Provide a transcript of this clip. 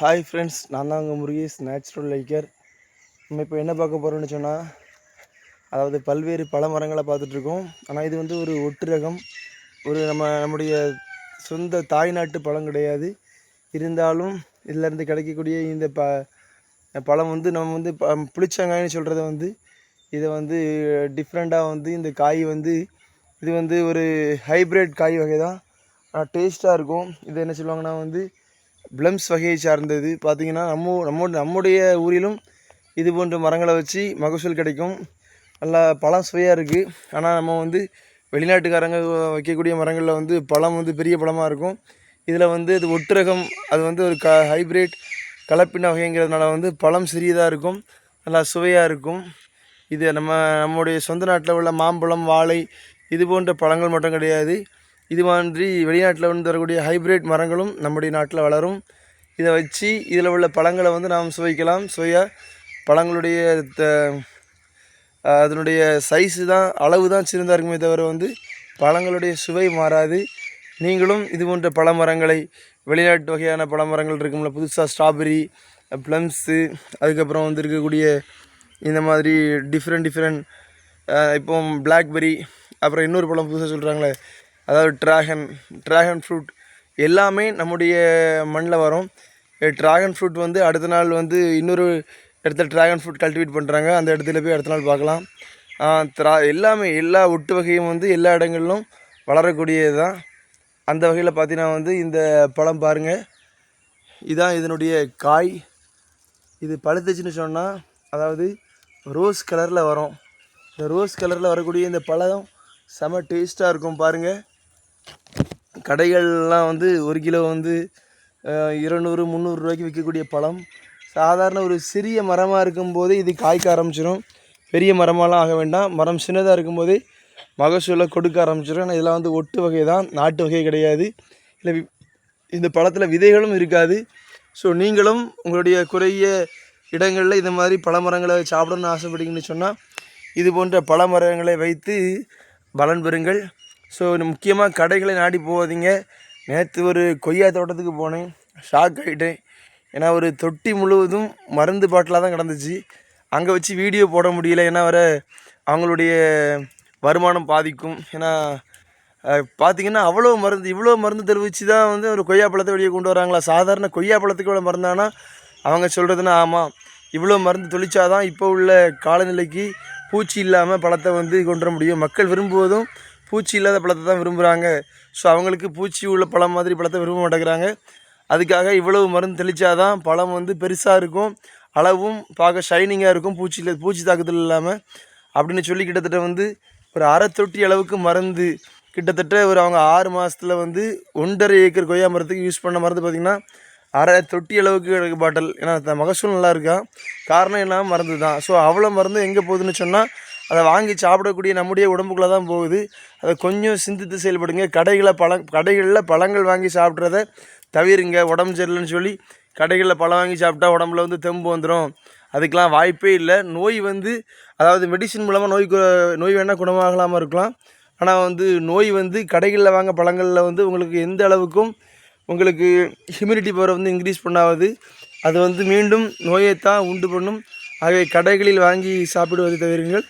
Hi friends நான் தான் உங்கள் முருகேஷ் நேச்சுரல் லைக்கர் நம்ம இப்போ என்ன பார்க்க போகிறோம்னு சொன்னால் அதாவது பல்வேறு பல மரங்களை பார்த்துட்ருக்கோம் ஆனால் இது வந்து ஒரு ஒட்டு ரகம் ஒரு நம்ம நம்முடைய சொந்த தாய்நாட்டு பழம் கிடையாது. இருந்தாலும் இதிலேருந்து கிடைக்கக்கூடிய இந்த ப பழம் வந்து நம்ம வந்து ப புளிச்சங்காய்னு சொல்கிறத வந்து இதை வந்து டிஃப்ரெண்ட்டாக வந்து இந்த காய் வந்து இது வந்து ஒரு ஹைப்ரிட் காய் வகை தான் டேஸ்ட்டாக இருக்கும். இது என்ன சொல்லுவாங்கன்னா வந்து பிளம்ஸ் வகையை சார்ந்தது பார்த்திங்கன்னா நம்ம நம்ம நம்முடைய ஊரிலும் இது போன்ற மரங்களை வச்சு மகசூல் கிடைக்கும். நல்லா பழம் சுவையாக இருக்குது ஆனால் நம்ம வந்து வெளிநாட்டுக்காரங்க வைக்கக்கூடிய மரங்களில் வந்து பழம் வந்து பெரிய பழமாக இருக்கும். இதில் வந்து இது ஒட்டுரகம் அது வந்து ஒரு க ஹைப்ரிட் கலப்பின வகைங்கிறதுனால வந்து பழம் சிறியதாக இருக்கும். நல்லா சுவையாக இருக்கும். இது நம்ம நம்முடைய சொந்த நாட்டில் உள்ள மாம்பழம் வாழை இது போன்ற பழங்கள் மட்டும் கிடையாது. இது மாதிரி வெளிநாட்டில் வந்து வரக்கூடிய ஹைப்ரிட் மரங்களும் நம்முடைய நாட்டில் வளரும். இதை வச்சு இதில் உள்ள பழங்களை வந்து நாம் சுவைக்கலாம். சுவையாக பழங்களுடைய த அதனுடைய சைஸு தான் அளவு தான் சிறந்தாக இருக்குமே தவிர வந்து பழங்களுடைய சுவை மாறாது. நீங்களும் இது போன்ற பழமரங்களை வெளிநாட்டு வகையான பழமரங்கள் இருக்கும்ல புதுசாக ஸ்ட்ராபெரி ப்ளம்ஸு அதுக்கப்புறம் வந்து இருக்கக்கூடிய இந்த மாதிரி டிஃப்ரெண்ட் டிஃப்ரெண்ட் இப்போ பிளாக்பெரி அப்புறம் இன்னொரு பழம் புதுசாக சொல்கிறாங்களே அதாவது ட்ராகன் ட்ராகன் ஃப்ரூட் எல்லாமே நம்முடைய மண்ணில் வரும். ட்ராகன் ஃப்ரூட் வந்து அடுத்த நாள் வந்து இன்னொரு இடத்துல ட்ராகன் ஃப்ரூட் கல்டிவேட் பண்ணுறாங்க அந்த இடத்துல போய் அடுத்த நாள் பார்க்கலாம். த்ரா எல்லாமே எல்லா ஒட்டு வகையும் வந்து எல்லா இடங்களிலும் வளரக்கூடியது தான் அந்த வகையில் பார்த்தீங்கன்னா வந்து இந்த பழம் பாருங்கள் இதான் இதனுடைய காய். இது பழுத்துச்சுன்னு சொன்னால் அதாவது ரோஸ் கலரில் வரும். இந்த ரோஸ் கலரில் வரக்கூடிய இந்த பழம் செம டேஸ்ட்டாக இருக்கும் பாருங்கள் கடைகள்லாம் வந்து ஒரு கிலோ வந்து இருநூறு முந்நூறுரூவாய்க்கு விற்கக்கூடிய பழம். சாதாரண ஒரு சிறிய மரமாக இருக்கும்போதே இது காய்க்க ஆரம்பிச்சிடும் பெரிய மரமாலாம் ஆக வேண்டாம். மரம் சின்னதாக இருக்கும்போதே மகசூலை கொடுக்க ஆரம்பிச்சிடும் ஆனால் இதெல்லாம் வந்து ஒட்டு வகை தான். நாட்டு வகை கிடையாது. இல்லை இந்த பழத்தில் விதைகளும் இருக்காது. ஸோ நீங்களும் உங்களுடைய குறைய இடங்களில் இந்த மாதிரி பழமரங்களை சாப்பிடணும்னு ஆசைப்படுங்கன்னு சொன்னால் இது போன்ற பழமரங்களை வைத்து பலன் பெறுங்கள். ஸோ முக்கியமாக கடைகளை நாடி போகாதீங்க. நேற்று ஒரு கொய்யா தோட்டத்துக்கு போனேன். ஷாக் ஆகிட்டேன் ஏன்னா ஒரு தொட்டி முழுவதும் மருந்து பாட்டிலாக தான் கிடந்துச்சு. அங்கே வச்சு வீடியோ போட முடியல. ஏன்னா வர அவங்களுடைய வருமானம் பாதிக்கும். ஏன்னா பார்த்திங்கன்னா அவ்வளோ மருந்து இவ்வளோ மருந்து தெரிவித்து தான் வந்து ஒரு கொய்யா பழத்தை வெளியே கொண்டு வராங்களா? சாதாரண கொய்யா பழத்துக்கு இவ்வளோ மருந்தானா? அவங்க சொல்கிறதுனா ஆமாம் இவ்வளோ மருந்து தொளிச்சாதான் இப்போ உள்ள காலநிலைக்கு பூச்சி இல்லாமல் பழத்தை வந்து கொண்டு வர முடியும். மக்கள் விரும்புவதும் பூச்சி இல்லாத பழத்தை தான் விரும்புகிறாங்க ஸோ அவங்களுக்கு பூச்சி உள்ள பழம் மாதிரி பழத்தை விரும்ப மாட்டேங்கிறாங்க. அதுக்காக இவ்வளவு மருந்து தெளித்தாதான் பழம் வந்து பெருசாக இருக்கும். அளவும் பார்க்க ஷைனிங்காக இருக்கும். பூச்சியில் பூச்சி தாக்குதல் இல்லாமல் அப்படின்னு சொல்லி கிட்டத்தட்ட வந்து ஒரு அரை தொட்டி அளவுக்கு மருந்து கிட்டத்தட்ட ஒரு அவங்க ஆறு மாதத்தில் வந்து ஒன்றரை ஏக்கர் கொய்யா மரத்துக்கு யூஸ் பண்ண மருந்து பார்த்திங்கன்னா அரை தொட்டி அளவுக்கு எனக்கு பாட்டில். ஏன்னா மகசூல் நல்லா இருக்கா? காரணம் இல்லாமல் மருந்து தான் ஸோ அவ்வளோ மருந்து எங்கே போகுதுன்னு சொன்னால் அதை வாங்கி சாப்பிடக்கூடிய நம்முடைய உடம்புக்குள்ளே தான் போகுது. அதை கொஞ்சம் சிந்தித்து செயல்படுங்க. கடைகளை பழம் கடைகளில் பழங்கள் வாங்கி சாப்பிட்றத தவிருங்க. உடம்பு சரியில்லைன்னு சொல்லி கடைகளில் பழம் வாங்கி சாப்பிட்டா உடம்புல வந்து தெம்பு வந்துடும் அதுக்கெலாம் வாய்ப்பே இல்லை. நோய் வந்து அதாவது மெடிசின் மூலமாக நோய் நோய் வேணால் குணமாகலாமல் இருக்கலாம். ஆனால் வந்து நோய் வந்து கடைகளில் வாங்க பழங்களில் வந்து உங்களுக்கு எந்த அளவுக்கும் உங்களுக்கு ஹியூமினிட்டி பவரை வந்து இன்க்ரீஸ் பண்ணாவது அது வந்து மீண்டும் நோயைத்தான் உண்டு பண்ணும். ஆகவே கடைகளில் வாங்கி சாப்பிடுவதை தவிருங்கள்.